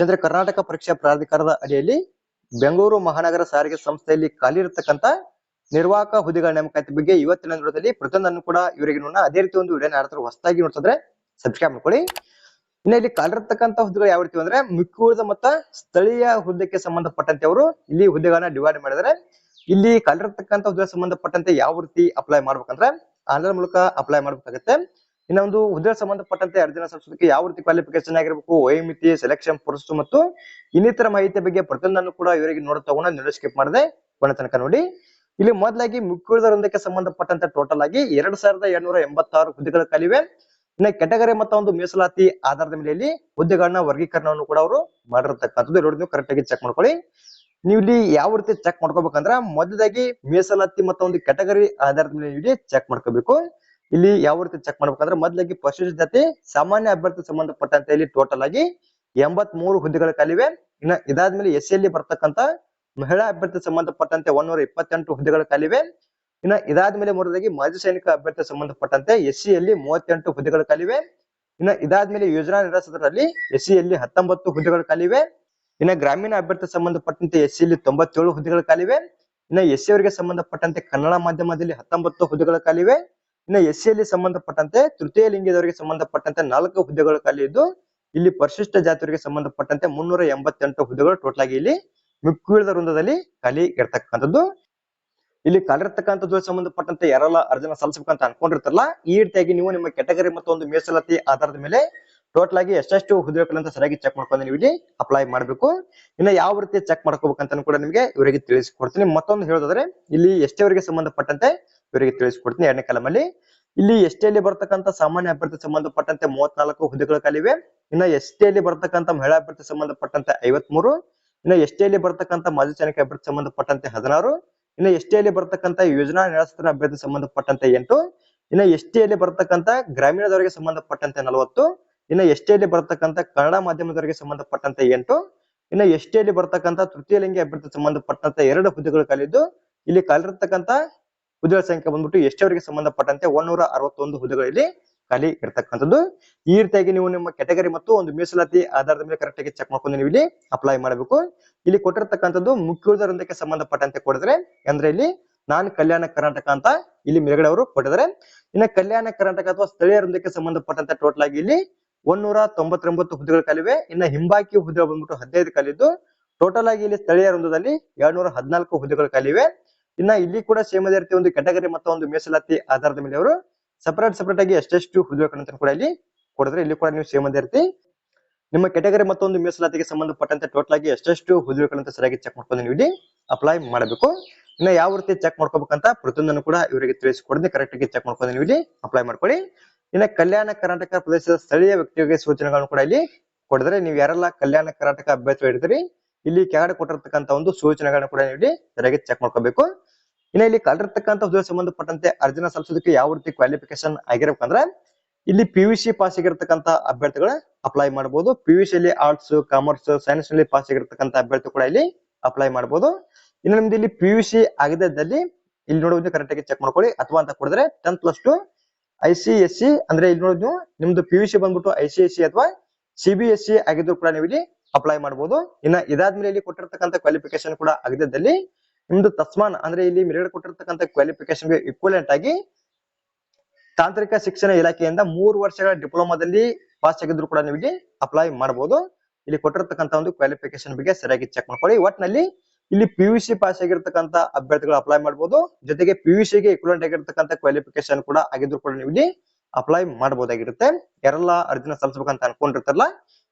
ಚಂದ್ರ ಕರ್ನಾಟಕ ಪರೀಕ್ಷಾ ಪ್ರಾಧಿಕಾರದ ಅಡಿಯಲ್ಲಿ ಬೆಂಗಳೂರು ಮಹಾನಗರ ಸಾರಿಗೆ ಸಂಸ್ಥೆಯಲ್ಲಿ ಖಾಲಿ ಇರತಕ್ಕಂತ ನಿರ್ವಾಹಕ ಹುದ್ದೆಗಳ ನೇಮಕಾತಿ ಬಗ್ಗೆ ಇವತ್ತಿನ ದಿನದಲ್ಲಿ ಪ್ರತಿಯೊಂದನ್ನು ಕೂಡ ಇವರಿಗೆ ನೋಡೋಣ. ಅದೇ ರೀತಿ ಒಂದು ವಿಡಿಯೋ ಯಾರಾದ್ರೂ ಹೊಸದಾಗಿ ನೋಡ್ತಿದ್ರೆ ಸಬ್ಸ್ಕ್ರೈಬ್ ಮಾಡ್ಕೊಳ್ಳಿ. ಇನ್ನ ಇಲ್ಲಿ ಖಾಲಿರ್ತಕ್ಕಂತ ಹುದ್ದೆಗಳು ಯಾವ ರೀತಿ ಅಂದ್ರೆ ಮಿಕ್ಕುಳಿದ ಮತ್ತ ಸ್ಥಳೀಯ ಹುದ್ದೆಗೆ ಸಂಬಂಧಪಟ್ಟಂತೆ ಅವರು ಇಲ್ಲಿ ಹುದ್ದೆಗಳನ್ನ ಡಿವೈಡ್ ಮಾಡಿದರೆ ಇಲ್ಲಿ ಖಾಲಿರ್ತಕ್ಕಂತ ಹುದ್ದೆ ಸಂಬಂಧಪಟ್ಟಂತೆ ಯಾವ ರೀತಿ ಅಪ್ಲೈ ಮಾಡ್ಬೇಕಂದ್ರೆ ಆನ್ಲೈನ್ ಮೂಲಕ ಅಪ್ಲೈ ಮಾಡ್ಬೇಕಾಗತ್ತೆ. ಇನ್ನ ಒಂದು ಹುದ್ದೆ ಸಂಬಂಧಪಟ್ಟಂತೆ ಅರ್ಜಿನ ಸಲ್ಲಿಸೋದಕ್ಕೆ ಯಾವ ರೀತಿ ಕ್ವಾಲಿಫಿಕೇಶನ್ ಆಗಿರ್ಬೇಕು ವಯೋಮಿತಿ ಸೆಲೆಕ್ಷನ್ ಪುರುಷ ಮತ್ತು ಇನ್ನಿತರ ಮಾಹಿತಿ ಬಗ್ಗೆ ಪ್ರತಿಯೊಂದನ್ನು ಕೂಡ ಇವರಿಗೆ ನೋಡ್ತಾ ತಗೊಂಡು ನೀವು ಸ್ಕಿಪ್ ಮಾಡದೆ ಕೊನೆ ತನಕ ನೋಡಿ. ಇಲ್ಲಿ ಮೊದಲಾಗಿ ಮಿಕ್ಕುಳಿದ ವೃಂದಕ್ಕೆ ಸಂಬಂಧಪಟ್ಟಂತೆ ಟೋಟಲ್ ಆಗಿ ಎರಡ್ ಸಾವಿರದ ಎರಡ್ನೂರ ಎಂಬತ್ತಾರು ಹುದ್ದೆಗಳು ಕಲಿವೆ. ಇನ್ನ ಕೆಟಗರಿ ಮತ್ತು ಒಂದು ಮೀಸಲಾತಿ ಆಧಾರದ ಮೇಲೆ ಇಲ್ಲಿ ಹುದ್ದೆಗಳನ್ನ ವರ್ಗೀಕರಣವನ್ನು ಕೂಡ ಅವರು ಮಾಡಿರತಕ್ಕಂಥದ್ದು. ನೋಡಿ ನೀವು ಕರೆಕ್ಟ್ ಆಗಿ ಚೆಕ್ ಮಾಡ್ಕೊಳ್ಳಿ. ನೀವು ಇಲ್ಲಿ ಯಾವ ರೀತಿ ಚೆಕ್ ಮಾಡ್ಕೋಬೇಕಂದ್ರ ಮೊದಲಾಗಿ ಮೀಸಲಾತಿ ಮತ್ತು ಒಂದು ಕೆಟಗರಿ ಆಧಾರದ ಮೇಲೆ ಇಲ್ಲಿ ಚೆಕ್ ಮಾಡ್ಕೋಬೇಕು. ಇಲ್ಲಿ ಯಾವ ರೀತಿ ಚೆಕ್ ಮಾಡ್ಬೇಕಂದ್ರೆ ಮೊದಲಾಗಿ ಪರಿಶಿಷ್ಟ ಜಾತಿ ಸಾಮಾನ್ಯ ಅಭ್ಯರ್ಥಿ ಸಂಬಂಧಪಟ್ಟಂತೆ ಇಲ್ಲಿ ಟೋಟಲ್ ಆಗಿ ಎಂಬತ್ ಮೂರು ಹುದ್ದೆಗಳ ಕಾಲಿವೆ ಇನ್ನ ಇದಾದ್ಮೇಲೆ ಎಸ್ ಯಲ್ಲಿ ಬರ್ತಕ್ಕಂತ ಮಹಿಳಾ ಅಭ್ಯರ್ಥಿ ಸಂಬಂಧಪಟ್ಟಂತೆ ಒಂದೂರ ಇಪ್ಪತ್ತೆಂಟು ಹುದ್ದೆಗಳ ಕಾಲಿವೆ ಇನ್ನ ಇದಾದ್ಮೇಲೆ ಮೂರದಾಗಿ ಮಾಜಿ ಸೈನಿಕ ಅಭ್ಯರ್ಥಿ ಸಂಬಂಧಪಟ್ಟಂತೆ ಎಸ್ ಯಲ್ಲಿ ಮೂವತ್ತೆಂಟು ಹುದ್ದೆಗಳು ಕಾಲಿವೆ ಇನ್ನ ಇದಾದ್ಮೇಲೆ ಯೋಜನಾ ನಿರಾಸದರಲ್ಲಿ ಎಸ್ ಯಲ್ಲಿ ಹತ್ತೊಂಬತ್ತು ಹುದ್ದೆಗಳ ಕಾಲಿವೆ ಇನ್ನ ಗ್ರಾಮೀಣ ಅಭ್ಯರ್ಥಿ ಸಂಬಂಧಪಟ್ಟಂತೆ ಎಸ್ ಯಲ್ಲಿ ತೊಂಬತ್ತೇಳು ಹುದ್ದೆಗಳು ಕಾಲಿವೆ ಇನ್ನ ಎಸ್ ಅವರಿಗೆ ಸಂಬಂಧಪಟ್ಟಂತೆ ಕನ್ನಡ ಮಾಧ್ಯಮದಲ್ಲಿ ಹತ್ತೊಂಬತ್ತು ಹುದ್ದೆಗಳು ಖಾಲಿವೆ. ಇನ್ನ ಎಸ್ ಸಿ ಸಂಬಂಧಪಟ್ಟಂತೆ, ತೃತೀಯ ಲಿಂಗದವರಿಗೆ ಸಂಬಂಧಪಟ್ಟಂತೆ ನಾಲ್ಕು ಹುದ್ದೆಗಳು ಖಾಲಿ ಇದ್ದು, ಇಲ್ಲಿ ಪರಿಶಿಷ್ಟ ಜಾತಿಯವರಿಗೆ ಸಂಬಂಧಪಟ್ಟಂತೆ ಮುನ್ನೂರ ಎಂಬತ್ತೆಂಟು ಹುದ್ದೆಗಳು ಟೋಟಲ್ ಆಗಿ ಇಲ್ಲಿ ಮಿಕ್ಕಿಳಿದ ವೃಂದದಲ್ಲಿ ಖಾಲಿ ಇರ್ತಕ್ಕಂಥದ್ದು. ಇಲ್ಲಿ ಕಾಲಿರ್ತಕ್ಕಂಥದ್ದು ಸಂಬಂಧಪಟ್ಟಂತೆ ಯಾರೆಲ್ಲ ಅರ್ಜನ ಸಲ್ಲಿಸಬೇಕಂತ ಅನ್ಕೊಂಡಿರ್ತಾರಲ್ಲ, ಈ ರೀತಿಯಾಗಿ ನೀವು ನಿಮ್ಮ ಕೆಟಗರಿ ಮತ್ತು ಒಂದು ಮೀಸಲಾತಿ ಆಧಾರದ ಮೇಲೆ ಟೋಟಲ್ ಆಗಿ ಎಷ್ಟೆಷ್ಟು ಹುದ್ದೆಗಳಂತ ಸರಿಯಾಗಿ ಚೆಕ್ ಮಾಡ್ಕೊಂಡು ನೀವು ಇಲ್ಲಿ ಅಪ್ಲೈ ಮಾಡಬೇಕು. ಇನ್ನು ಯಾವ ರೀತಿ ಚೆಕ್ ಮಾಡ್ಕೋಬೇಕಂತ ಕೂಡ ನಿಮಗೆ ಇವರಿಗೆ ತಿಳಿಸಿಕೊಡ್ತೀನಿ. ಮತ್ತೊಂದು ಹೇಳೋದಾದ್ರೆ, ಇಲ್ಲಿ ಎಷ್ಟೇವರಿಗೆ ಸಂಬಂಧಪಟ್ಟಂತೆ ಇವರಿಗೆ ತಿಳಿಸಿಕೊಡ್ತೀನಿ. ಎರಡನೇ ಕಾಲಮಲ್ಲಿ ಇಲ್ಲಿ ಎಸ್ ಟಿಯಲ್ಲಿ ಬರ್ತಕ್ಕಂಥ ಸಾಮಾನ್ಯ ಅಭ್ಯರ್ಥಿ ಸಂಬಂಧಪಟ್ಟಂತೆ ಮೂವತ್ನಾಲ್ಕು ಹುದ್ದೆಗಳ ಕಾಲಿವೆ ಇನ್ನ ಎಸ್ ಟಿಯಲ್ಲಿ ಬರ್ತಕ್ಕಂಥ ಮಹಿಳಾ ಅಭ್ಯರ್ಥಿ ಸಂಬಂಧಪಟ್ಟಂತೆ ಐವತ್ಮೂರು. ಇನ್ನ ಎಸ್ ಟಿಯಲ್ಲಿ ಬರ್ತಕ್ಕಂಥ ಮಾಜಿ ಸೈನಿಕ ಅಭ್ಯರ್ಥಿ ಸಂಬಂಧಪಟ್ಟಂತೆ ಹದಿನಾರು. ಇನ್ನ ಎಸ್ ಟಿಯಲ್ಲಿ ಬರ್ತಕ್ಕಂಥ ಯೋಜನಾ ನಿರಾಶ್ರಿತರ ಅಭ್ಯರ್ಥಿ ಸಂಬಂಧಪಟ್ಟಂತೆ ಎಂಟು. ಇನ್ನ ಎಸ್ ಟಿಯಲ್ಲಿ ಬರ್ತಕ್ಕಂಥ ಗ್ರಾಮೀಣದವರಿಗೆ ಸಂಬಂಧಪಟ್ಟಂತೆ ನಲವತ್ತು. ಇನ್ನ ಎಸ್ ಟಿಯಲ್ಲಿ ಬರ್ತಕ್ಕಂಥ ಕನ್ನಡ ಮಾಧ್ಯಮದವರಿಗೆ ಸಂಬಂಧಪಟ್ಟಂತೆ ಎಂಟು. ಇನ್ನ ಎಸ್ ಟಿಯಲ್ಲಿ ಬರ್ತಕ್ಕಂಥ ತೃತೀಯ ಲಿಂಗಿ ಅಭ್ಯರ್ಥಿ ಸಂಬಂಧಪಟ್ಟಂತೆ ಎರಡು ಹುದ್ದೆಗಳು ಕಲಿದ್ದು ಇಲ್ಲಿ ಖಾಲಿರ್ತಕ್ಕಂತ ಹುದ್ದೆಗಳ ಸಂಖ್ಯೆ ಬಂದ್ಬಿಟ್ಟು ಎಷ್ಟವರಿಗೆ ಸಂಬಂಧಪಟ್ಟಂತೆ ಒಂದೂರ ಅರವತ್ತೊಂದು ಹುದ್ದೆಗಳಲ್ಲಿ ಖಾಲಿ ಇರ್ತಕ್ಕಂಥದ್ದು. ಈ ರೀತಿಯಾಗಿ ನೀವು ನಿಮ್ಮ ಕೆಟಗರಿ ಮತ್ತು ಒಂದು ಮೀಸಲಾತಿ ಆಧಾರದ ಮೇಲೆ ಕರೆಕ್ಟ್ ಆಗಿ ಚೆಕ್ ಮಾಡ್ಕೊಂಡು ನೀವು ಇಲ್ಲಿ ಅಪ್ಲೈ ಮಾಡಬೇಕು. ಇಲ್ಲಿ ಕೊಟ್ಟಿರ್ತಕ್ಕಂಥದ್ದು ಮುಖ್ಯೋದಕ್ಕೆ ವೃಂದಕ್ಕೆ ಸಂಬಂಧಪಟ್ಟಂತೆ ಕೊಡಿದ್ರೆ, ಅಂದ್ರೆ ಇಲ್ಲಿ ನಾನ್ ಕಲ್ಯಾಣ ಕರ್ನಾಟಕ ಅಂತ ಇಲ್ಲಿ ಮೇಲ್ಗಡೆ ಅವರು ಕೊಟ್ಟಿದ್ದಾರೆ. ಇನ್ನು ಕಲ್ಯಾಣ ಕರ್ನಾಟಕ ಅಥವಾ ಸ್ಥಳೀಯ ವೃಂದಕ್ಕೆ ಸಂಬಂಧಪಟ್ಟಂತೆ ಟೋಟಲ್ ಆಗಿ ಇಲ್ಲಿ ಒಂದೂರ ತೊಂಬತ್ತೊಂಬತ್ತು ಹುದ್ದೆಗಳು ಖಾಲಿವೆ. ಇನ್ನು ಹಿಂಬಾಕಿ ಹುದ್ದೆಗಳು ಬಂದ್ಬಿಟ್ಟು ಹದಿನೈದು ಕಲಿದ್ದು ಟೋಟಲ್ ಆಗಿ ಇಲ್ಲಿ ಸ್ಥಳೀಯ ವೃಂದದಲ್ಲಿ ಎರಡ್ನೂರ ಹದಿನಾಲ್ಕು ಹುದ್ದೆಗಳು ಖಾಲಿವೆ. ಇನ್ನ ಇಲ್ಲಿ ಕೂಡ ಸೇಮ್ ಅದೇ ರೀತಿ ಒಂದು ಕೆಟಗರಿ ಮತ್ತು ಒಂದು ಮೀಸಲಾತಿ ಆಧಾರದ ಮೇಲೆ ಅವರು ಸಪರೇಟ್ ಸಪರೇಟ್ ಆಗಿ ಎಷ್ಟೆಷ್ಟು ಅಂತ ಕೂಡ ಇಲ್ಲಿ ಕೊಡಿದ್ರೆ ಇಲ್ಲಿ ಕೂಡ ನೀವು ಸೇಮ್ ಅದೇ ರೀತಿ ನಿಮ್ಮ ಕೆಟಗರಿ ಒಂದು ಮೀಸಲಾತಿಗೆ ಸಂಬಂಧಪಟ್ಟಂತೆ ಟೋಟಲ್ ಆಗಿ ಎಷ್ಟೆಷ್ಟು ಹುದ್ದೆಗಳಂತ ಸರಿಯಾಗಿ ಚೆಕ್ ಮಾಡ್ಕೊಂಡು ನೀವು ಇಲ್ಲಿ ಅಪ್ಲೈ ಮಾಡಬೇಕು. ಇನ್ನ ಯಾವ ರೀತಿ ಚೆಕ್ ಮಾಡ್ಕೋಬೇಕಂತ ಪ್ರತಿಯೊಂದನ್ನು ಕೂಡ ಇವರಿಗೆ ತಿಳಿಸಿಕೊಡದೆ ಕರೆಕ್ಟ್ ಆಗಿ ಚೆಕ್ ಮಾಡ್ಕೊಂಡು ನೀವು ಇಲ್ಲಿ ಅಪ್ಲೈ ಮಾಡ್ಕೊಳ್ಳಿ. ಇನ್ನ ಕಲ್ಯಾಣ ಕರ್ನಾಟಕ ಪ್ರದೇಶದ ಸ್ಥಳೀಯ ವ್ಯಕ್ತಿಗಳಿಗೆ ಸೂಚನೆಗಳನ್ನು ಕೂಡ ಇಲ್ಲಿ ಕೊಡಿದ್ರೆ ನೀವು ಯಾರೆಲ್ಲ ಕಲ್ಯಾಣ ಕರ್ನಾಟಕ ಅಭ್ಯರ್ಥಿ ಹಿಡಿದ್ರಿ ಇಲ್ಲಿ ಕೆಳಗಡೆ ಕೊಟ್ಟಿರ್ತಕ್ಕಂಥ ಒಂದು ಸೂಚನೆಗಳನ್ನ ಕೂಡ ನೀವು ಇಲ್ಲಿ ಸರಿಯಾಗಿ ಚೆಕ್ ಮಾಡ್ಕೋಬೇಕು. ಇನ್ನ ಇಲ್ಲಿ ಕಲರ್ತಕ್ಕಂಥ ಹುದ್ದೆ ಸಂಬಂಧಪಟ್ಟಂತೆ ಅರ್ಜಿನ ಸಲ್ಲಿಸೋದಕ್ಕೆ ಯಾವ ರೀತಿ ಕ್ವಾಲಿಫಿಕೇಶನ್ ಆಗಿರ್ಬೇಕಂದ್ರೆ ಇಲ್ಲಿ ಪಿ ಯು ಸಿ ಪಾಸ್ ಆಗಿರತಕ್ಕಂತ ಅಭ್ಯರ್ಥಿಗಳು ಅಪ್ಲೈ ಮಾಡಬಹುದು P U C arts commerce ಸೈನ್ಸ್ನಲ್ಲಿ pass ಆಗಿರ್ತಕ್ಕಂತ ಅಭ್ಯರ್ಥಿ ಕೂಡ ಇಲ್ಲಿ ಅಪ್ಲೈ ಮಾಡಬಹುದು ಇನ್ನು ನಿಮ್ದು ಇಲ್ಲಿ ಪಿ ಯು ಸಿ ಆಗಿದ್ದಲ್ಲಿ ಇಲ್ಲಿ ನೋಡೋದು ಕರೆಕ್ಟ್ ಆಗಿ ಚೆಕ್ ಮಾಡ್ಕೊಳ್ಳಿ. ಅಥವಾ ಅಂತ ಕೊಡಿದ್ರೆ ten plus two I C S C ಅಂದ್ರೆ ಇಲ್ಲಿ ನೋಡೋದು ನೀವು ನಿಮ್ದು ಪಿ ಯು ಸಿ ಬಂದ್ಬಿಟ್ಟು ಐ ಸಿ ಎಸ್ ಸಿ ಅಥವಾ ಸಿ ಬಿ ಎಸ್ ಸಿ ಆಗಿದ್ರು ಕೂಡ ನೀವು ಇಲ್ಲಿ ಅಪ್ಲೈ ಮಾಡಬಹುದು ಇನ್ನ ಇದಾದ್ಮೇಲೆ ಇಲ್ಲಿ ಕೊಟ್ಟಿರ್ತಕ್ಕಂಥ ಕ್ವಾಲಿಫಿಕೇಶನ್ ಕೂಡ ಆಗದಿದ್ದಲ್ಲಿ ನಿಮ್ದು ತಸ್ಮಾನ್ ಅಂದ್ರೆ ಇಲ್ಲಿ ಮೇಲ್ಗಡೆ ಕೊಟ್ಟಿರ್ತಕ್ಕಂಥ ಕ್ವಾಲಿಫಿಕೇಶನ್ ಇಕ್ವಲೆಂಟ್ ಆಗಿ ತಾಂತ್ರಿಕ ಶಿಕ್ಷಣ ಇಲಾಖೆಯಿಂದ ಮೂರು ವರ್ಷಗಳ ಡಿಪ್ಲೊಮಾದಲ್ಲಿ ಪಾಸ್ ಆಗಿದ್ರು ಕೂಡ ನಿಮಗೆ ಅಪ್ಲೈ ಮಾಡಬಹುದು ಇಲ್ಲಿ ಕೊಟ್ಟಿರ್ತಕ್ಕಂಥ ಒಂದು ಕ್ವಾಲಿಫಿಕೇಶನ್ ಬಗ್ಗೆ ಸರಿಯಾಗಿ ಚೆಕ್ ಮಾಡ್ಕೊಳ್ಳಿ. ಒಟ್ಟಿನಲ್ಲಿ ಇಲ್ಲಿ ಪಿ ಯು ಸಿ ಪಾಸ್ ಆಗಿರ್ತಕ್ಕಂಥ ಅಭ್ಯರ್ಥಿಗಳು ಅಪ್ಲೈ ಮಾಡಬಹುದು ಜೊತೆಗೆ ಪಿ ಯು ಸಿಗೆ ಇಕ್ವಲೆಂಟ್ ಆಗಿರ್ತಕ್ಕಂಥ ಕ್ವಾಲಿಫಿಕೇಶನ್ ಕೂಡ ಆಗಿದ್ರು ಕೂಡ ನೀವು ಅಪ್ಲೈ ಮಾಡಬಹುದಾಗಿರುತ್ತೆ ಯಾರೆಲ್ಲ ಅರ್ಜಿನ ಸಲ್ಲಿಸಬೇಕಂತ ಅನ್ಕೊಂಡಿರ್ತಾರಲ್ಲ,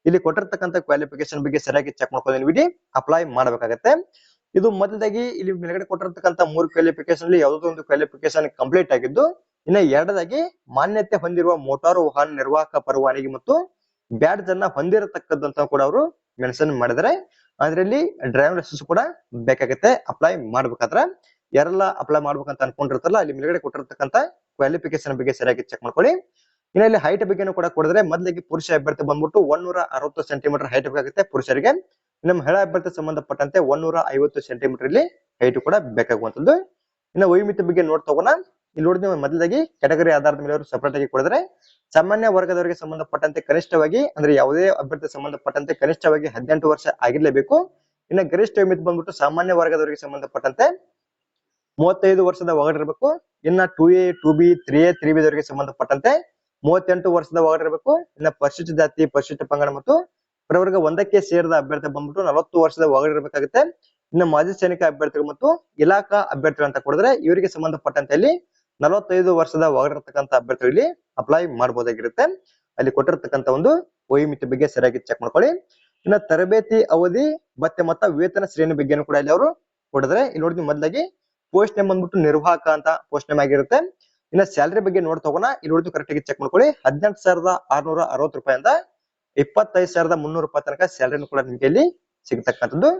ಇಲ್ಲಿ ಕೊಟ್ಟಿರ್ತಕ್ಕಂಥ ಕ್ವಾಲಿಫಿಕೇಶನ್ ಬಗ್ಗೆ ಸರಿಯಾಗಿ ಚೆಕ್ ಮಾಡ್ಕೊಂಡು ನೀವು ಅಪ್ಲೈ ಮಾಡಬೇಕಾಗತ್ತೆ. ಇದು ಮೊದಲಾಗಿ ಇಲ್ಲಿ ಮೇಲ್ಗಡೆ ಕೊಟ್ಟಿರ್ತಕ್ಕಂಥ ಮೂರು ಕ್ವಾಲಿಫಿಕೇಶನ್ ಅಲ್ಲಿ ಯಾವುದೋ ಒಂದು ಕ್ವಾಲಿಫಿಕೇಶನ್ ಕಂಪ್ಲೀಟ್ ಆಗಿದ್ದು, ಇನ್ನ ಎರಡದಾಗಿ ಮಾನ್ಯತೆ ಹೊಂದಿರುವ ಮೋಟಾರು ವಾಹನ ನಿರ್ವಾಹಕ ಪರವಾನಗಿ ಮತ್ತು ಬ್ಯಾಡ್ಜ್ ಅನ್ನ ಹೊಂದಿರತಕ್ಕದ್ದಂತ ಕೂಡ ಅವರು ಮೆನ್ಷನ್ ಮಾಡಿದರೆ ಅದ್ರಲ್ಲಿ ಡ್ರೈವಿಂಗ್ ಲೈಸೆನ್ಸ್ ಕೂಡ ಬೇಕಾಗುತ್ತೆ. ಅಪ್ಲೈ ಮಾಡ್ಬೇಕಾದ್ರೆ ಯಾರೆಲ್ಲ ಅಪ್ಲೈ ಮಾಡ್ಬೇಕಂತ ಅನ್ಕೊಂಡಿರ್ತಲ್ಲ ಅಲ್ಲಿ ಮೇಲ್ಗಡೆ ಕೊಟ್ಟಿರತಕ್ಕಂತ ಕ್ವಾಲಿಫಿಕೇಶನ್ ಬಗ್ಗೆ ಸರಿಯಾಗಿ ಚೆಕ್ ಮಾಡ್ಕೊಳ್ಳಿ. ಇನ್ನ ಇಲ್ಲಿ ಹೈಟ್ ಬಗ್ಗೆನೂ ಕೂಡ ಕೊಡಿದ್ರೆ ಮೊದಲಿಗೆ ಪುರುಷ ಅಭ್ಯರ್ಥಿ ಬಂದ್ಬಿಟ್ಟು ಒಂದೂರ ಅರವತ್ತು ಸೆಂಟಿಮೀಟರ್ ಹೈಟ್ ಬೇಕಾಗುತ್ತೆ ಪುರುಷರಿಗೆ. ಇನ್ನು ಮಹಿಳಾ ಅಭ್ಯರ್ಥಿ ಸಂಬಂಧಪಟ್ಟಂತೆ ಒಂದೂರ ಐವತ್ತು ಸೆಂಟಿಮೀಟರ್ ಇಲ್ಲಿ ಹೈಟ್ ಕೂಡ ಬೇಕಾಗುವಂತದ್ದು ಇನ್ನು ವಯೋಮಿತಿ ಬಗ್ಗೆ ನೋಡ್ ತಗೋಣ. ಇಲ್ಲಿ ನೋಡಿದ ಮೊದಲಾಗಿ ಕೆಟಗರಿ ಆಧಾರದ ಮೇಲೆ ಅವರು ಸಪರೇಟ್ ಆಗಿ ಕೊಡಿದ್ರೆ ಸಾಮಾನ್ಯ ವರ್ಗದವರಿಗೆ ಸಂಬಂಧಪಟ್ಟಂತೆ ಕನಿಷ್ಠವಾಗಿ ಅಂದ್ರೆ ಯಾವುದೇ ಅಭ್ಯರ್ಥಿ ಸಂಬಂಧಪಟ್ಟಂತೆ ಕನಿಷ್ಠವಾಗಿ ಹದಿನೆಂಟು ವರ್ಷ ಆಗಿರ್ಲೇಬೇಕು. ಇನ್ನ ಗರಿಷ್ಠ ವೈಮಿತಿ ಬಂದ್ಬಿಟ್ಟು ಸಾಮಾನ್ಯ ವರ್ಗದವರಿಗೆ ಸಂಬಂಧಪಟ್ಟಂತೆ ಮೂವತ್ತೈದು ವರ್ಷದ ಒಳಗಿರಬೇಕು ಇನ್ನ two A two B three A three B ದವರಿಗೆ ಸಂಬಂಧಪಟ್ಟಂತೆ ಮೂವತ್ತೆಂಟು ವರ್ಷದ ಒಳಗಿರಬೇಕು ಇನ್ನ ಪರಿಶಿಷ್ಟ ಜಾತಿ, ಪರಿಶಿಷ್ಟ ಪಂಗಡ ಮತ್ತು ಪ್ರವರ್ಗ ಒಂದಕ್ಕೆ ಸೇರಿದ ಅಭ್ಯರ್ಥಿ ಬಂದ್ಬಿಟ್ಟು ನಲವತ್ತು ವರ್ಷದ ಒಳಗಿರಬೇಕಾಗುತ್ತೆ ಇನ್ನು ಮಾಜಿ ಸೈನಿಕ ಅಭ್ಯರ್ಥಿಗಳು ಮತ್ತು ಇಲಾಖಾ ಅಭ್ಯರ್ಥಿಗಳು ಅಂತ ಕೊಡಿದ್ರೆ ಇವರಿಗೆ ಸಂಬಂಧಪಟ್ಟಂತೆ ಇಲ್ಲಿ ನಲವತ್ತೈದು ವರ್ಷದ ಒಳಗಿರತಕ್ಕಂತ ಅಭ್ಯರ್ಥಿಗಳು ಇಲ್ಲಿ ಅಪ್ಲೈ ಮಾಡಬಹುದಾಗಿರುತ್ತೆ ಅಲ್ಲಿ ಕೊಟ್ಟಿರ್ತಕ್ಕಂಥ ಒಂದು ವಯೋಮಿತಿ ಬಗ್ಗೆ ಸರಿಯಾಗಿ ಚೆಕ್ ಮಾಡ್ಕೊಳ್ಳಿ. ಇನ್ನ ತರಬೇತಿ ಅವಧಿ ಮತ್ತೆ ಮತ್ತ ವೇತನ ಶ್ರೇಣಿ ಬಗ್ಗೆನೂ ಕೂಡ ಇಲ್ಲಿ ಅವರು ಕೊಡಿದ್ರೆ. ಇಲ್ಲಿ ನೋಡಿದ್ವಿ ಮೊದಲಾಗಿ ಪೋಸ್ಟ್ ನೇಮ್ ಬಂದ್ಬಿಟ್ಟು ನಿರ್ವಾಹಕ ಅಂತ ಪೋಸ್ಟ್ ನೇಮ್ ಆಗಿರುತ್ತೆ. ಇನ್ನ ಸ್ಯಾಲರಿ ಬಗ್ಗೆ ನೋಡ್ ತಗೋಣ ಇಲ್ಲಿ ಕರೆಕ್ಟ್ ಆಗಿ ಚೆಕ್ ಮಾಡ್ಕೊಳ್ಳಿ. ಹದಿನೆಂಟು ಸಾವಿರದ ಆರ್ನೂರ ಅರವತ್ತು ರೂಪಾಯಿಂದ ಇಪ್ಪತ್ತೈದು ಸಾವಿರದ ಮುನ್ನೂರು ರೂಪಾಯಿ ತನಕ ಸ್ಯಾಲರಿನೂ ಕೂಡ ನಿಮಗೆ ಇಲ್ಲಿ ಸಿಗತಕ್ಕಂಥದ್ದು.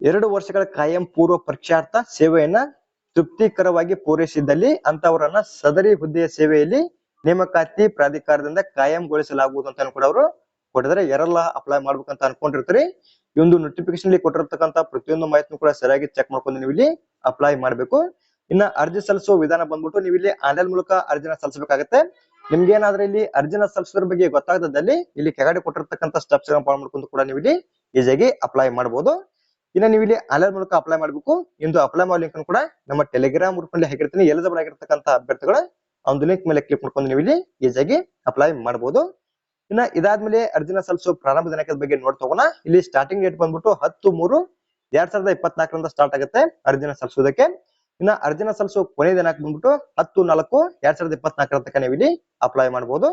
ಎರಡು ವರ್ಷಗಳ ಕಾಯಂ ಪೂರ್ವ ಪರೀಕ್ಷಾರ್ಥ ಸೇವೆಯನ್ನ ತೃಪ್ತಿಕರವಾಗಿ ಪೂರೈಸಿದ್ದಲ್ಲಿ ಅಂತವರನ್ನ ಸದರಿ ಹುದ್ದೆಯ ಸೇವೆಯಲ್ಲಿ ನೇಮಕಾತಿ ಪ್ರಾಧಿಕಾರದಿಂದ ಕಾಯಂಗೊಳಿಸಲಾಗುವುದು ಅಂತ ಕೂಡ ಅವರು ಕೊಟ್ಟಿದ್ರೆ ಯಾರೆಲ್ಲ ಅಪ್ಲೈ ಮಾಡ್ಬೇಕಂತ ಅನ್ಕೊಂಡಿರ್ತೀರಿ. ಈ ಒಂದು ನೋಟಿಫಿಕೇಶನ್ ಅಲ್ಲಿ ಕೊಟ್ಟಿರತಕ್ಕಂತ ಪ್ರತಿಯೊಂದು ಮಾಹಿತಿನೂ ಕೂಡ ಸರಿಯಾಗಿ ಚೆಕ್ ಮಾಡ್ಕೊಂಡು ನೀವು ಇಲ್ಲಿ ಅಪ್ಲೈ ಮಾಡ್ಬೇಕು. ಇನ್ನ ಅರ್ಜಿ ಸಲ್ಲಿಸುವ ವಿಧಾನ ಬಂದ್ಬಿಟ್ಟು ನೀವು ಇಲ್ಲಿ ಆನ್ಲೈನ್ ಮೂಲಕ ಅರ್ಜಿನ ಸಲ್ಲಿಸಬೇಕಾಗತ್ತೆ. ನಿಮ್ಗೆ ಏನಾದ್ರೂ ಇಲ್ಲಿ ಅರ್ಜಿನ ಸಲ್ಲಿಸೋದ್ರ ಬಗ್ಗೆ ಗೊತ್ತಾಗದಲ್ಲಿ ಇಲ್ಲಿ ಕೆಳಗಡೆ ಕೊಟ್ಟಿರ್ತಕ್ಕಂಥ ಸ್ಟೆಪ್ಸ್ ಫಾಲೋ ಮಾಡ್ಕೊಂಡು ಕೂಡ ನೀವು ಇಲ್ಲಿ ಈಸಿಯಾಗಿ ಅಪ್ಲೈ ಮಾಡಬಹುದು ಇನ್ನ ನೀವು ಇಲ್ಲಿ ಆನ್ಲೈನ್ ಮೂಲಕ ಅಪ್ಲೈ ಮಾಡಬೇಕು. ಇಂದು ಅಪ್ಲೈ ಮಾಡೋ ಲಿಂಕ್ ಕೂಡ ನಮ್ಮ ಟೆಲಿಗ್ರಾಮ್ ಗ್ರೂಪ್ನಲ್ಲಿ ಹಾಕಿರ್ತೀನಿ. ಎಲಿಜಿಬಲ್ ಆಗಿರ್ತಕ್ಕಂಥ ಅಭ್ಯರ್ಥಿಗಳ ಒಂದು ಲಿಂಕ್ ಮೇಲೆ ಕ್ಲಿಕ್ ಮಾಡ್ಕೊಂಡು ನೀವು ಇಲ್ಲಿ ಈಸಿಯಾಗಿ ಅಪ್ಲೈ ಮಾಡಬಹುದು ಇನ್ನ ಇದಾದ್ಮೇಲೆ ಅರ್ಜಿನ ಸಲ್ಲಿಸೋ ಪ್ರಾರಂಭ ದಿನಾಂಕದ ಬಗ್ಗೆ ನೋಡ್ತೋಗೋಣ ಇಲ್ಲಿ ಸ್ಟಾರ್ಟಿಂಗ್ ಡೇಟ್ ಬಂದ್ಬಿಟ್ಟು ಹತ್ತು ಮೂರು ಎರಡ್ ಸಾವಿರದ ಇಪ್ಪತ್ನಾಲ್ಕರಿಂದ ಸ್ಟಾರ್ಟ್ ಆಗುತ್ತೆ ಅರ್ಜಿನ ಸಲ್ಲಿಸೋದಕ್ಕೆ ಇನ್ನ ಅರ್ಜಿನ ಸಲ್ಲಿಸೋ ಕೊನೆ ದಿನಾಂಕ ಬಂದ್ಬಿಟ್ಟು ಹತ್ತು, ನಾಲ್ಕು, ಎರಡ್ ಸಾವಿರದ ಇಪ್ಪತ್ನಾಲ್ಕರ ತನಕ ನೀವು ಇಲ್ಲಿ ಅಪ್ಲೈ ಮಾಡಬಹುದು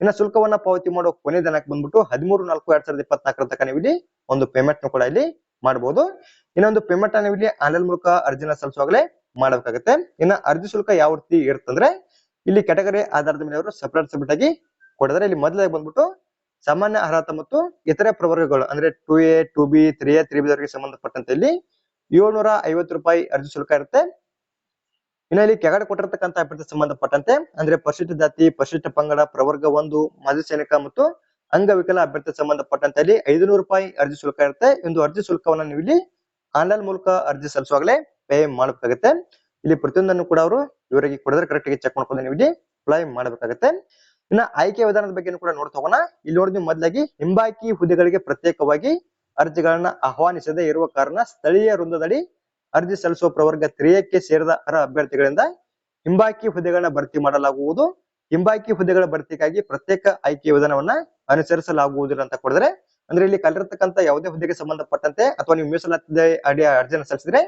ಇನ್ನ ಶುಲ್ಕವನ್ನ ಪಾವತಿ ಮಾಡೋ ಕೊನೆ ದಿನಾಂಕ ಬಂದ್ಬಿಟ್ಟು ಹದಿಮೂರು, ನಾಲ್ಕು, ಎರಡ್ ಸಾವಿರದ ಇಪ್ಪತ್ನಾಲ್ಕರ ನೀವು ಇಲ್ಲಿ ಒಂದು ಪೇಮೆಂಟ್ ಕೂಡ ಇಲ್ಲಿ ಮಾಡಬಹುದು ಇನ್ನೊಂದು ಪೇಮೆಂಟ್ ಅನ್ನು ಇಲ್ಲಿ ಆನ್ಲೈನ್ ಮೂಲಕ ಅರ್ಜಿನ ಸಲ್ಲಿಸುವಾಗಲೇ ಮಾಡಬೇಕಾಗುತ್ತೆ. ಇನ್ನ ಅರ್ಜಿ ಶುಲ್ಕ ಯಾವ ರೀತಿ ಇರುತ್ತಂದ್ರೆ ಇಲ್ಲಿ ಕೆಟಗರಿ ಆಧಾರದ ಮೇಲೆ ಅವರು ಸಪರೇಟ್ ಸಪರೇಟ್ ಆಗಿ ಕೊಡಿದ್ರೆ ಇಲ್ಲಿ ಮೊದಲಾಗಿ ಬಂದ್ಬಿಟ್ಟು ಸಾಮಾನ್ಯ ಅರ್ಹತೆ ಮತ್ತು ಇತರೆ ಪ್ರವರ್ಗಗಳು ಅಂದ್ರೆ two A two B three A three B ಸಂಬಂಧಪಟ್ಟಂತೆ ಇಲ್ಲಿ ಏಳ್ನೂರ ಐವತ್ತು ರೂಪಾಯಿ ಅರ್ಜಿ ಶುಲ್ಕ ಇರುತ್ತೆ. ಇನ್ನು ಇಲ್ಲಿ ಕೆಗಡೆ ಕೊಟ್ಟಿರ್ತಕ್ಕಂಥ ಅಭ್ಯರ್ಥಿ ಸಂಬಂಧಪಟ್ಟಂತೆ, ಅಂದ್ರೆ ಪರಿಶಿಷ್ಟ ಜಾತಿ, ಪರಿಶಿಷ್ಟ ಪಂಗಡ, ಪ್ರವರ್ಗ ಒಂದು, ಮಾಜಿ ಸೈನಿಕ ಮತ್ತು ಅಂಗವಿಕಲ ಅಭ್ಯರ್ಥಿ ಸಂಬಂಧಪಟ್ಟಂತೆ ಇಲ್ಲಿ ಐದುನೂರು ರೂಪಾಯಿ ಅರ್ಜಿ ಶುಲ್ಕ ಇರುತ್ತೆ. ಒಂದು ಅರ್ಜಿ ಶುಲ್ಕವನ್ನ ನೀವು ಇಲ್ಲಿ ಆನ್ಲೈನ್ ಮೂಲಕ ಅರ್ಜಿ ಸಲ್ಲಿಸುವಾಗಲೇ ಪೇ ಮಾಡಬೇಕಾಗುತ್ತೆ. ಇಲ್ಲಿ ಪ್ರತಿಯೊಂದನ್ನು ಕೂಡ ಅವರು ಇವರಿಗೆ ಕೊಡಿದ್ರೆ ಕರೆಕ್ಟ್ ಚೆಕ್ ಮಾಡ್ಕೊಂಡು ನೀವು ಇಲ್ಲಿ ಅಪ್ಲೈ ಮಾಡಬೇಕಾಗುತ್ತೆ. ಇನ್ನ ಆಯ್ಕೆ ವಿಧಾನದ ಬಗ್ಗೆ ಕೂಡ ನೋಡ್ತಾ ಹೋಗೋಣ. ಇಲ್ಲಿ ನೋಡಿ ನೀವು ಮೊದಲಾಗಿ ಹಿಂಬಾಕಿ ಹುದ್ದೆಗಳಿಗೆ ಪ್ರತ್ಯೇಕವಾಗಿ ಅರ್ಜಿಗಳನ್ನ ಆಹ್ವಾನಿಸದೇ ಇರುವ ಕಾರಣ ಸ್ಥಳೀಯ ವೃಂದದಡಿ ಅರ್ಜಿ ಸಲ್ಲಿಸುವ ಪ್ರವರ್ಗ ತ್ರಿಯಕ್ಕೆ ಸೇರಿದ ಅರ್ಹ ಅಭ್ಯರ್ಥಿಗಳಿಂದ ಹಿಂಬಾಕಿ ಹುದ್ದೆಗಳನ್ನ ಭರ್ತಿ ಮಾಡಲಾಗುವುದು. ಹಿಂಬಾಕಿ ಹುದ್ದೆಗಳ ಭರ್ತಿಗಾಗಿ ಪ್ರತ್ಯೇಕ ಆಯ್ಕೆ ವಿಧಾನವನ್ನ ಅನುಸರಿಸಲಾಗುವುದಿಲ್ಲ ಅಂತ ಕೊಡಿದ್ರೆ, ಅಂದ್ರೆ ಇಲ್ಲಿ ಕಲಿರತಕ್ಕಂತ ಯಾವುದೇ ಹುದ್ದೆಗೆ ಸಂಬಂಧಪಟ್ಟಂತೆ ಅಥವಾ ನೀವು ಮೀಸಲಾತಿ ಅಡಿಯ ಅರ್ಜಿಯನ್ನು ಸಲ್ಲಿಸಿದ್ರೆ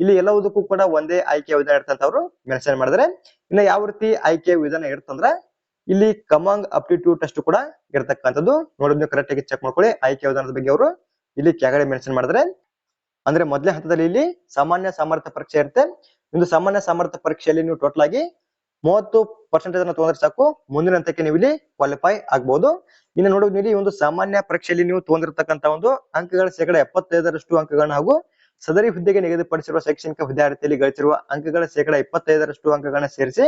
ಇಲ್ಲಿ ಎಲ್ಲವುದಕ್ಕೂ ಕೂಡ ಒಂದೇ ಆಯ್ಕೆ ವಿಧಾನ ಇರ್ತಂತ ಅವರು ಮೆನ್ಷನ್ ಮಾಡಿದ್ರೆ. ಇನ್ನು ಯಾವ ರೀತಿ ಆಯ್ಕೆ ವಿಧಾನ ಇರ್ತಂದ್ರೆ ಇಲ್ಲಿ ಕಮಾಂಗ್ ಅಪ್ಟಿಟ್ಯೂಡ್ ಟೆಸ್ಟ್ ಕೂಡ ಇರ್ತಕ್ಕಂಥದ್ದು. ನೋಡೋದು ನೀವು ಕರೆಕ್ಟ್ ಆಗಿ ಚೆಕ್ ಮಾಡ್ಕೊಳ್ಳಿ. ಆಯ್ಕೆ ವಿಧಾನದ ಬಗ್ಗೆ ಅವರು ಇಲ್ಲಿ ಕೆಳಗಡೆ ಮೆನ್ಷನ್ ಮಾಡಿದ್ರೆ, ಅಂದ್ರೆ ಮೊದಲೇ ಹಂತದಲ್ಲಿ ಇಲ್ಲಿ ಸಾಮಾನ್ಯ ಸಾಮರ್ಥ್ಯ ಪರೀಕ್ಷೆ ಇರುತ್ತೆ. ಒಂದು ಸಾಮಾನ್ಯ ಸಾಮರ್ಥ್ಯ ಪರೀಕ್ಷೆಯಲ್ಲಿ ನೀವು ಟೋಟಲ್ ಆಗಿ ಮೂವತ್ತು ಪರ್ಸೆಂಟೇಜ್ ಅನ್ನ ತಗೊಂಡ್ರೆ ಸಾಕು. ಮುಂದಿನ ಹಂತಕ್ಕೆ ನೀವು ಇಲ್ಲಿ ಕ್ವಾಲಿಫೈ ಆಗ್ಬಹುದು ಇನ್ನು ನೋಡೋದು ನೀಡಿ, ಒಂದು ಸಾಮಾನ್ಯ ಪರೀಕ್ಷೆಯಲ್ಲಿ ನೀವು ತಗೊಂಡಿರತಕ್ಕಂತ ಒಂದು ಅಂಕಗಳ ಶೇಕಡ ಎಪ್ಪತ್ತೈದರಷ್ಟು ಅಂಕಗಳನ್ನ ಹಾಗೂ ಸದರಿ ಹುದ್ದೆಗೆ ನಿಗದಿಪಡಿಸಿರುವ ಶೈಕ್ಷಣಿಕ ವಿದ್ಯಾರ್ಥಿಯಲ್ಲಿ ಗಳಿಸಿರುವ ಅಂಕಗಳ ಶೇಕಡ ಇಪ್ಪತ್ತೈದರಷ್ಟು ಅಂಕಗಳನ್ನ ಸೇರಿಸಿ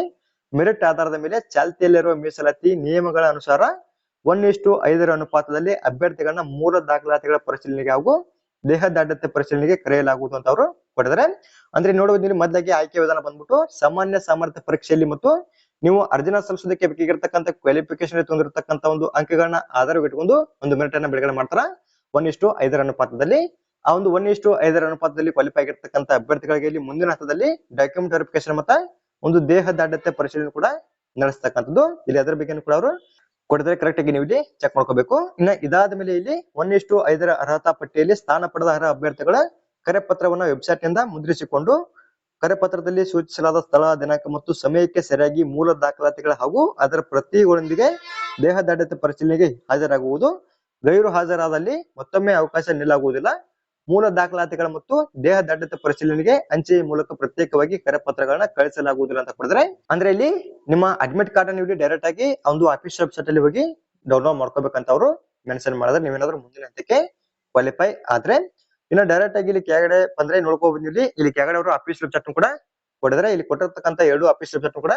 ಮೆರಿಟ್ ಆಧಾರದ ಮೇಲೆ ಚಾಲ್ತಿಯಲ್ಲಿರುವ ಮೀಸಲಾತಿ ನಿಯಮಗಳ ಅನುಸಾರ ಒನ್ ಇಷ್ಟು ಐದರ ಅನುಪಾತದಲ್ಲಿ ಅಭ್ಯರ್ಥಿಗಳನ್ನ ಮೂಲ ದಾಖಲಾತಿಗಳ ಪರಿಶೀಲನೆಗೆ ಹಾಗೂ ದೇಹದಾಢ್ಯತೆ ಪರಿಶೀಲನೆಗೆ ಕರೆಯಲಾಗುವುದು ಅಂತ ಅವರು ಕೊಟ್ಟಿದ್ದಾರೆ. ಅಂದ್ರೆ ನೋಡುವುದು ಮೊದಲಾಗಿ ಆಯ್ಕೆ ವಿಧಾನ ಬಂದ್ಬಿಟ್ಟು ಸಾಮಾನ್ಯ ಸಾಮರ್ಥ್ಯ ಪರೀಕ್ಷೆಯಲ್ಲಿ ಮತ್ತು ನೀವು ಅರ್ಜಿನ ಸಲ್ಲಿಸೋದಕ್ಕೆ ಬೇಕಾಗಿರ್ತಕ್ಕಂಥ ಕ್ವಾಲಿಫಿಕೇಶನ್ ತಂದಿರತಕ್ಕಂತ ಒಂದು ಅಂಕಗಳನ್ನ ಆಧಾರವಿಟ್ಕೊಂಡು ಒಂದು ಮೆರಿಟ್ ಅನ್ನ ಬಿಡುಗಡೆ ಮಾಡ್ತಾರ? ಒನ್ ಇಷ್ಟು ಐದರ ಅನುಪಾತದಲ್ಲಿ. ಆ ಒಂದು ಒನ್ ಇಷ್ಟು ಐದರ ಅನುಪಾತದಲ್ಲಿ ಕ್ವಾಲಿಫೈ ಆಗಿರ್ತಕ್ಕಂಥ ಅಭ್ಯರ್ಥಿಗಳಿಗೆ ಇಲ್ಲಿ ಮುಂದಿನ ಹಂತದಲ್ಲಿ ಡಾಕ್ಯುಮೆಂಟ್ ವೆರಿಫಿಕೇಶನ್ ಮತ್ತೆ ಒಂದು ದೇಹ ದಾಢ್ಯತೆ ಪರಿಶೀಲನೆ ಕೂಡ ನಡೆಸ್ತಕ್ಕಂಥದ್ದು. ಇಲ್ಲಿ ಅದರ ಬಗ್ಗೆ ಕೂಡ ಅವರು ಕೊಡಿದ್ರೆ ಕರೆಕ್ಟ್ ಆಗಿ ನೀವು ಇಲ್ಲಿ ಚೆಕ್ ಮಾಡ್ಕೋಬೇಕು. ಇನ್ನ ಇದಾದ ಮೇಲೆ ಇಲ್ಲಿ ಒನ್ ಇಷ್ಟು ಐದರ ಅರ್ಹತಾ ಪಟ್ಟಿಯಲ್ಲಿ ಸ್ಥಾನ ಪಡೆದ ಅರ್ಹ ಅಭ್ಯರ್ಥಿಗಳ ಕರೆಪತ್ರವನ್ನ ವೆಬ್ಸೈಟ್ನಿಂದ ಮುದ್ರಿಸಿಕೊಂಡು ಕರೆಪತ್ರದಲ್ಲಿ ಸೂಚಿಸಲಾದ ಸ್ಥಳ, ದಿನಾಂಕ ಮತ್ತು ಸಮಯಕ್ಕೆ ಸರಿಯಾಗಿ ಮೂಲ ದಾಖಲಾತಿಗಳ ಹಾಗೂ ಅದರ ಪ್ರತಿಗಳೊಂದಿಗೆ ದೇಹದಾಢ್ಯತೆ ಪರಿಶೀಲನೆಗೆ ಹಾಜರಾಗುವುದು. ಗೈರು ಹಾಜರಾದಲ್ಲಿ ಮತ್ತೊಮ್ಮೆ ಅವಕಾಶ ನೀಡಲಾಗುವುದಿಲ್ಲ. ಮೂಲ ದಾಖಲಾತಿಗಳ ಮತ್ತು ದೇಹ ದಡ್ಡತೆ ಪರಿಶೀಲನೆಗೆ ಅಂಚೆ ಮೂಲಕ ಪ್ರತ್ಯೇಕವಾಗಿ ಕರೆಪತ್ರಗಳನ್ನ ಕಳಿಸಲಾಗುವುದಿಲ್ಲ ಅಂತ ಕೊಡಿದ್ರೆ, ಅಂದ್ರೆ ಇಲ್ಲಿ ನಿಮ್ಮ ಅಡ್ಮಿಟ್ ಕಾರ್ಡ್ ನೀವು ಡೈರೆಕ್ಟ್ ಆಗಿ ಒಂದು ಆಫೀಸ್ ವೆಬ್ಸೈಟ್ ಅಲ್ಲಿ ಹೋಗಿ ಡೌನ್ಲೋಡ್ ಮಾಡ್ಕೋಬೇಕಂತ ಅವರು ಮೆನ್ಷನ್ ಮಾಡಿದ್ರೆ ನೀವೇನಾದ್ರೂ ಮುಂದಿನ ಹಂತಕ್ಕೆ ಕ್ವಾಲಿಫೈ ಆದ್ರೆ, ಇನ್ನು ಡೈರೆಕ್ಟ್ ಆಗಿ ಇಲ್ಲಿ ಕೆಳಗಡೆ ಬಂದ್ರೆ ನೋಡ್ಕೊ ಬಂದಿಲ್ಲಿ ಇಲ್ಲಿ ಕೆಳಗಡೆ ಅವರು ಆಫೀಸ್ ವೆಬ್ಸೈಟ್ ಕೂಡ ಕೊಡಿದ್ರೆ ಇಲ್ಲಿ ಕೊಟ್ಟಿರ್ತಕ್ಕಂಥ ಎರಡು ಆಫೀಸ್ ವೆಬ್ಸೈಟ್ ಕೂಡ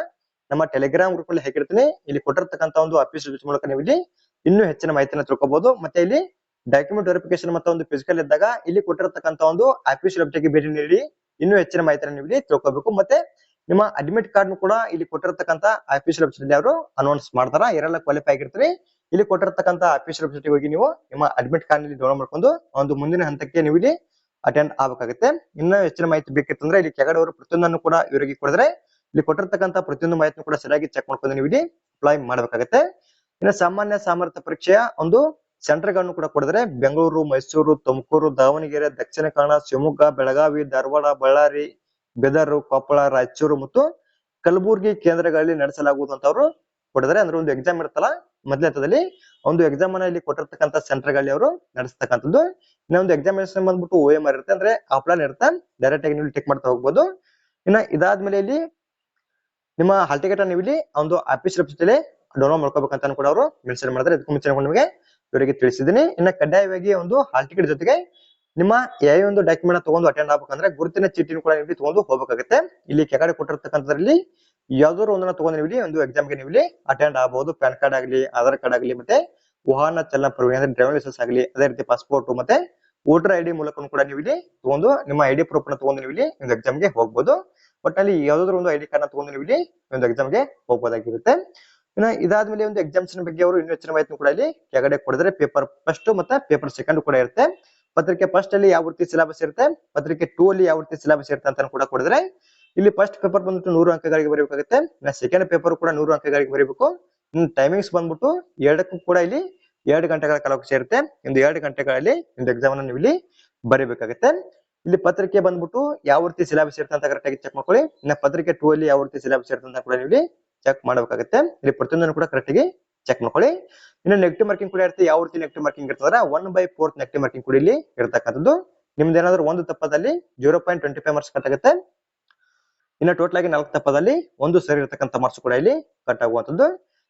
ನಮ್ಮ ಟೆಲಿಗ್ರಾಮ್ ಗ್ರೂಪ್ ಅಲ್ಲಿ ಹೇಗಿರ್ತೀನಿ ಇಲ್ಲಿ ಕೊಟ್ಟಿರ್ತಕ್ಕಂಥ ಒಂದು ಆಫೀಸ್ ಮೂಲಕ ನೀವು ಇಲ್ಲಿ ಇನ್ನೂ ಹೆಚ್ಚಿನ ಮಾಹಿತಿನ ತಿಳ್ಕೊಬಹುದು ಮತ್ತೆ ಇಲ್ಲಿ ಡಾಕ್ಯುಮೆಂಟ್ ವೆರಿಫಿಕೇಶನ್ ಮತ್ತೆ ಒಂದು ಫಿಸಿಕಲ್ ಇದ್ದಾಗ ಇಲ್ಲಿ ಕೊಟ್ಟಿರತಕ್ಕಂತ ಒಂದು ಆಫೀಸ್ ವೆಬ್ಸೈಟ್ ಭೇಟಿ ನೀಡಿ. ಇನ್ನೂ ಹೆಚ್ಚಿನ ಮಾಹಿತಿಯನ್ನು ನೀವು ಇಲ್ಲಿ ತಿಳ್ಕೊಬೇಕು. ಮತ್ತೆ ನಿಮ್ಮ ಅಡ್ಮಿಟ್ ಕಾರ್ಡ್ ಕೂಡ ಇಲ್ಲಿ ಕೊಟ್ಟಿರತಕ್ಕಂತ ಆಫೀಸ್ ವೆಬ್ಸೈಟ್ ಅವರು ಅನೌನ್ಸ್ ಮಾಡ್ತಾರ, ಯಾರೆಲ್ಲ ಕ್ವಾಲಿಫೈ ಆಗಿರ್ತೀರಿ, ಇಲ್ಲಿ ಕೊಟ್ಟಿರತಕ್ಕಂತ ಆಫೀಸ್ ವೆಬ್ಸೈಟ್ ಹೋಗಿ ನೀವು ನಿಮ್ಮ ಅಡ್ಮಿಟ್ ಕಾರ್ಡ್ನಲ್ಲಿ ಡೌನ್ಲೋಡ್ ಮಾಡ್ಕೊಂಡು ಒಂದು ಮುಂದಿನ ಹಂತಕ್ಕೆ ನೀವು ಇಲ್ಲಿ ಅಟೆಂಡ್ ಆಗಬೇಕಾಗುತ್ತೆ. ಇನ್ನೂ ಹೆಚ್ಚಿನ ಮಾಹಿತಿ ಬೇಕಿತ್ತಂದ್ರೆ ಇಲ್ಲಿ ಕೆಳಗಡೆ ಅವರು ಪ್ರತಿಯೊಂದನ್ನು ಕೂಡ ಇವರಿಗೆ ಕೊಡಿದ್ರೆ ಇಲ್ಲಿ ಕೊಟ್ಟಿರತಕ್ಕಂತ ಪ್ರತಿಯೊಂದು ಮಾಹಿತಿ ಕೂಡ ಸರಿಯಾಗಿ ಚೆಕ್ ಮಾಡ್ಕೊಂಡು ನೀವು ಇಲ್ಲಿ ಅಪ್ಲೈ ಮಾಡಬೇಕಾಗುತ್ತೆ. ಇನ್ನು ಸಾಮಾನ್ಯ ಸಾಮರ್ಥ್ಯ ಪರೀಕ್ಷೆಯ ಒಂದು ಸೆಂಟರ್ಗಳನ್ನು ಕೂಡ ಕೊಡಿದ್ರೆ ಬೆಂಗಳೂರು, ಮೈಸೂರು, ತುಮಕೂರು, ದಾವಣಗೆರೆ, ದಕ್ಷಿಣ ಕನ್ನಡ, ಶಿವಮೊಗ್ಗ, ಬೆಳಗಾವಿ, ಧಾರವಾಡ, ಬಳ್ಳಾರಿ, ಬೆದರು, ಕೊಪ್ಪಳ, ರಾಯಚೂರು ಮತ್ತು ಕಲಬುರಗಿ ಕೇಂದ್ರಗಳಲ್ಲಿ ನಡೆಸಲಾಗುವುದು ಅಂತ ಅವರು ಕೊಡಿದ್ರೆ ಅಂದ್ರೆ ಒಂದು ಎಕ್ಸಾಮ್ ಇರುತ್ತಲ್ಲ ಮೊದಲ ಹಂತದಲ್ಲಿ ಒಂದು ಎಕ್ಸಾಮ್ ಅನ್ನ ಇಲ್ಲಿ ಕೊಟ್ಟಿರ್ತಕ್ಕಂಥ ಸೆಂಟರ್ಗಳಲ್ಲಿ ಅವರು ನಡೆಸ್ತಕ್ಕಂಥದ್ದು. ಇನ್ನೊಂದು ಎಕ್ಸಾಮಿನೇಷನ್ ಬಂದ್ಬಿಟ್ಟು ಓ ಎಂ ಆರ್ ಇರುತ್ತೆ, ಅಂದ್ರೆ ಆಫ್ಲೈನ್ ಇರುತ್ತೆ. ಡೈರೆಕ್ಟ್ ಆಗಿ ನೀವು ಟಿಕ್ ಮಾಡ್ತಾ ಹೋಗ್ಬೋದು. ಇನ್ನ ಇದಾದ್ಮೇಲೆ ಇಲ್ಲಿ ನಿಮ್ಮ ಹಾಲ್ ಟಿಕೆಟ್ ನೀವು ಇಲ್ಲಿ ಒಂದು ಆಫೀಸ್ ವೆಬ್ಸೈಟ್ ಡೌನ್ಲೋಡ್ ಮಾಡ್ಕೋಬೇಕಂತ ಕೂಡ ಅವರು ಮೆನ್ಷನ್ ಮಾಡಿದ್ರೆ ಇದಕ್ಕೂ ಮುಂಚೆ ನಿಮಗೆ ಇವರಿಗೆ ತಿಳಿಸಿದ್ದೀನಿ. ಇನ್ನ ಕಡ್ಡಾಯವಾಗಿ ಒಂದು ಹಾಲ್ ಟಿಕೆಟ್ ಜೊತೆಗೆ ನಿಮ್ಮ ಯಾವ ಒಂದು ಡಾಕ್ಯುಮೆಂಟ್ ತಗೊಂಡು ಅಟೆಂಡ್ ಆಗ್ಬೇಕಂದ್ರೆ ಗುರುತಿನ ಚೀಟಿನ ಕೂಡ ನೀವು ತಗೊಂಡು ಹೋಗ್ಬೇಕಾಗುತ್ತೆ. ಇಲ್ಲಿ ಕೆಳಗಡೆ ಕೊಟ್ಟಿರ್ತಕ್ಕಂಥದ್ರಲ್ಲಿ ಯಾವ್ದಾದ್ರು ಒಂದನ್ನ ತಗೊಂಡು ನೀವು ಒಂದು ಎಕ್ಸಾಮ್ಗೆ ನೀವು ಅಟೆಂಡ್ ಆಗಬಹುದು ಪ್ಯಾನ್ ಕಾರ್ಡ್ ಆಗಲಿ ಆಧಾರ್ ಕಾರ್ಡ್ ಆಗಲಿ ಮತ್ತೆ ವಾಹನ ಚಲನ ಪರವಾನಗಿ ಅಂದ್ರೆ ಡ್ರೈವಿಂಗ್ ಲೈಸೆನ್ಸ್ ಆಗಲಿ, ಅದೇ ರೀತಿ ಪಾಸ್ಪೋರ್ಟ್ ಮತ್ತೆ ವೋಟರ್ ಐಡಿ ಮೂಲಕ ಕೂಡ ನೀವು ಇಲ್ಲಿ ತಗೊಂಡು ನಿಮ್ಮ ಐಡಿ ಪ್ರೂಫ್ನ ತಗೊಂಡು ನೀವು ಇಲ್ಲಿ ಒಂದು ಎಕ್ಸಾಮ್ಗೆ ಹೋಗ್ಬೋದು. ಒಟ್ಟಿನಲ್ಲಿ ಯಾವ್ದಾದ್ರು ಒಂದು ಐಡಿ ಕಾರ್ಡ್ನ ತಗೊಂಡು ನೀವು ಇಲ್ಲಿ ಒಂದು ಎಕ್ಸಾಮ್ಗೆ ಹೋಗ್ಬೋದಾಗಿರುತ್ತೆ. ಇನ್ನ ಇದಾದ್ಮೇಲೆ ಒಂದು ಎಕ್ಸಾಮ್ಸ್ ಬಗ್ಗೆ ಅವರು ಇನ್ನೂ ಹೆಚ್ಚಿನ ಮಾಹಿತಿ ಕೂಡ ಇಲ್ಲಿ ಕೆಳಗಡೆ ಕೊಡಿದ್ರೆ ಪೇಪರ್ ಫಸ್ಟ್ ಮತ್ತೆ ಪೇಪರ್ ಸೆಕೆಂಡ್ ಕೂಡ ಇರುತ್ತೆ. ಪತ್ರಿಕೆ ಫಸ್ಟ್ ಅಲ್ಲಿ ಯಾವ ರೀತಿ ಸಿಲೆಬಸ್ ಇರುತ್ತೆ, ಪತ್ರಿಕೆ ಟೂ ಅಲ್ಲಿ ಯಾವ ರೀತಿ ಸಿಲೆಬಸ್ ಇರುತ್ತೆ ಅಂತ ಕೂಡ ಕೊಡಿದ್ರೆ, ಇಲ್ಲಿ ಫಸ್ಟ್ ಪೇಪರ್ ಬಂದ್ಬಿಟ್ಟು ನೂರು ಅಂಕಗಳಿಗೆ ಬರೀಬೇಕಾಗುತ್ತೆ. ಸೆಕೆಂಡ್ ಪೇಪರ್ ಕೂಡ ನೂರು ಅಂಕಗಳಿಗೆ ಬರೀಬೇಕು. ಟೈಮಿಂಗ್ಸ್ ಬಂದ್ಬಿಟ್ಟು ಎರಡಕ್ಕೂ ಕೂಡ ಇಲ್ಲಿ ಎರಡು ಗಂಟೆಗಳ ಕಾಲಕ್ಕೆ ಸೇರುತ್ತೆ ಇಂದು ಎರಡು ಗಂಟೆಗಳಲ್ಲಿ ಇಂದು ಎಕ್ಸಾಮ್ ಅನ್ನು ನೀವು ಇಲ್ಲಿ ಬರೀಬೇಕಾಗುತ್ತೆ. ಇಲ್ಲಿ ಪತ್ರಿಕೆ ಬಂದ್ಬಿಟ್ಟು ಯಾವ ರೀತಿ ಸಿಲೆಬಸ್ ಇರುತ್ತೆ ಅಂತ ಕರೆಕ್ಟ್ ಆಗಿ ಚೆಕ್ ಮಾಡ್ಕೊಳ್ಳಿ. ಇನ್ನ ಪತ್ರಿಕೆ ಟೂ ಅಲ್ಲಿ ಯಾವ ರೀತಿ ಸಿಲೆಬಸ್ ಇರುತ್ತೆ ಅಂತ ಕೂಡ ನೀವು ಚೆಕ್ ಮಾಡಬೇಕಾಗುತ್ತೆ. ಇಲ್ಲಿ ಪ್ರತಿಯೊಂದನ್ನು ಕೂಡ ಕರೆಕ್ಟ್ ಆಗಿ ಚೆಕ್ ಮಾಡ್ಕೊಳ್ಳಿ. ಇನ್ನು ನೆಗೆಟಿವ್ ಮಾರ್ಕಿಂಗ್ ಕೂಡ ಇರುತ್ತೆ. ಯಾವ ರೀತಿ ನೆಗೆಟಿವ್ ಮಾರ್ಕಿಂಗ್ ಇರ್ತದ one by fourth negative marking ಕೂಡ ಇಲ್ಲಿ ಇರ್ತಕ್ಕಂಥದ್ದು. ನಿಮ್ದು ಏನಾದ್ರು ಒಂದು ತಪ್ಪದಲ್ಲಿ zero point twenty five marks cut ಆಗುತ್ತೆ. ಇನ್ನು ಟೋಟಲ್ ಆಗಿ ನಾಲ್ಕು ತಪ್ಪದಲ್ಲಿ ಒಂದು ಸರಿ ಇರತಕ್ಕಂಥ ಮಾರ್ಕ್ಸ್ ಕೂಡ ಇಲ್ಲಿ ಕಟ್ ಆಗುವಂಥದ್ದು.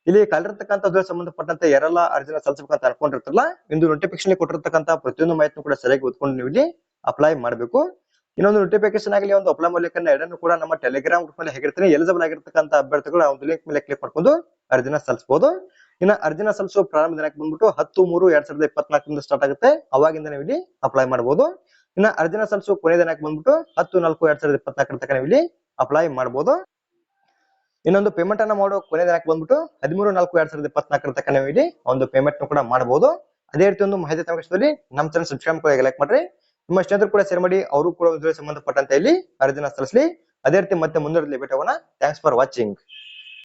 ಇಲ್ಲಿ ಕಲಿರ್ತಕ್ಕಂಥದ್ದು ಸಂಬಂಧಪಟ್ಟಂತೆ ಯಾರೆಲ್ಲ ಅರ್ಜಿನ ಸಲ್ಲಿಸಬೇಕಂತ ಅನ್ಕೊಂಡಿರ್ತಾರಲ್ಲ, ಇಂದು ನೋಟಿಫಿಕೇಶನ್ ಕೊಟ್ಟಿರ್ತಕ್ಕಂಥ ಪ್ರತಿಯೊಂದು ಮಾಹಿತಿ ಕೂಡ ಸರಿಯಾಗಿ ಓದ್ಕೊಂಡು ನೀವು ಇಲ್ಲಿ ಅಪ್ಲೈ ಮಾಡಬೇಕು. ಇನ್ನೊಂದು ನೋಟಿಫಿಕೇಶನ್ ಆಗಲಿ, ಒಂದು ಅಪ್ಲೈ ಮಾಡ್ಲಿಕ್ಕೆ ಎರಡನ್ನು ಕೂಡ ನಮ್ಮ ಟೆಲಿಗ್ರಾಮ್ ಗ್ರೂಪ್ ಮೇಲೆ ಹೇಗಿರ್ತೀನಿ ಎಲಿಜಿಬಲ್ ಆಗಿರ್ತಕ್ಕಂಥ ಅಭ್ಯರ್ಥಿಗಳು ಆ ಒಂದು ಲಿಂಕ್ ಮೇಲೆ ಕ್ಲಿಕ್ ಮಾಡ್ಕೊಂಡು ಅರ್ಜಿನ ಸಲ್ಲಿಸಬಹುದು ಇನ್ನ ಅರ್ಜಿನ ಸಲ್ಲಿಸುವ ಪ್ರಾರಂಭ ದಿನಕ್ಕೆ ಬಂದ್ಬಿಟ್ಟು ಹತ್ತು, ಮೂರು, ಎರಡ್ ಸಾವಿರದ ಇಪ್ಪತ್ನಾಲ್ಕರಿಂದ ಸ್ಟಾರ್ಟ್ ಆಗುತ್ತೆ. ಅವಾಗಿಂದ ನೀವು ಇಲ್ಲಿ ಅಪ್ಲೈ ಮಾಡಬಹುದು ಇನ್ನ ಅರ್ಜಿನ ಸಲ್ಲಿಸುವ ಕೊನೆ ದಿನಕ್ಕೆ ಬಂದ್ಬಿಟ್ಟು ಹತ್ತು, ನಾಲ್ಕು, ಎರಡ್ ಸಾವಿರದ ಇಪ್ಪತ್ನಾಲ್ಕರ ತನಕ ನೀವು ಇಲ್ಲಿ ಅಪ್ಲೈ ಮಾಡಬಹುದು ಇನ್ನೊಂದು ಪೇಮೆಂಟ್ ಅನ್ನ ಮಾಡೋ ಕೊನೆ ದಿನಕ್ಕೆ ಬಂದ್ಬಿಟ್ಟು ಹದಿಮೂರು, ನಾಲ್ಕು, ಎರಡ್ ಸಾವಿರದ ಇಪ್ಪತ್ನಾಲ್ಕರ ತನಕ ನೀವು ಇಲ್ಲಿ ಒಂದು ಪೇಮೆಂಟ್ ಕೂಡ ಮಾಡಬಹುದು ಅದೇ ರೀತಿ ಒಂದು ಮಾಹಿತಿ ತಗೋದಲ್ಲಿ ನಮ್ಮ ಚಾನಲ್ ಸಬ್ಸ್ಕ್ರೈಬ್ ಲೈಕ್ ಮಾಡ್ರಿ. ನಿಮ್ಮ ಸ್ನೇಹಿತರು ಕೂಡ ಶೇರ್ ಮಾಡಿ, ಅವರು ಕೂಡ ಸಂಬಂಧಪಟ್ಟಂತೆ ಇಲ್ಲಿ ಅರ್ಜಿನ ಸಲ್ಲಿಸಲಿ. ಅದೇ ರೀತಿ ಮತ್ತೆ ಮುಂದುವರೆದಲ್ಲಿ ಭೇಟಿ ಥ್ಯಾಂಕ್ಸ್ ಫಾರ್ ವಾಚಿಂಗ್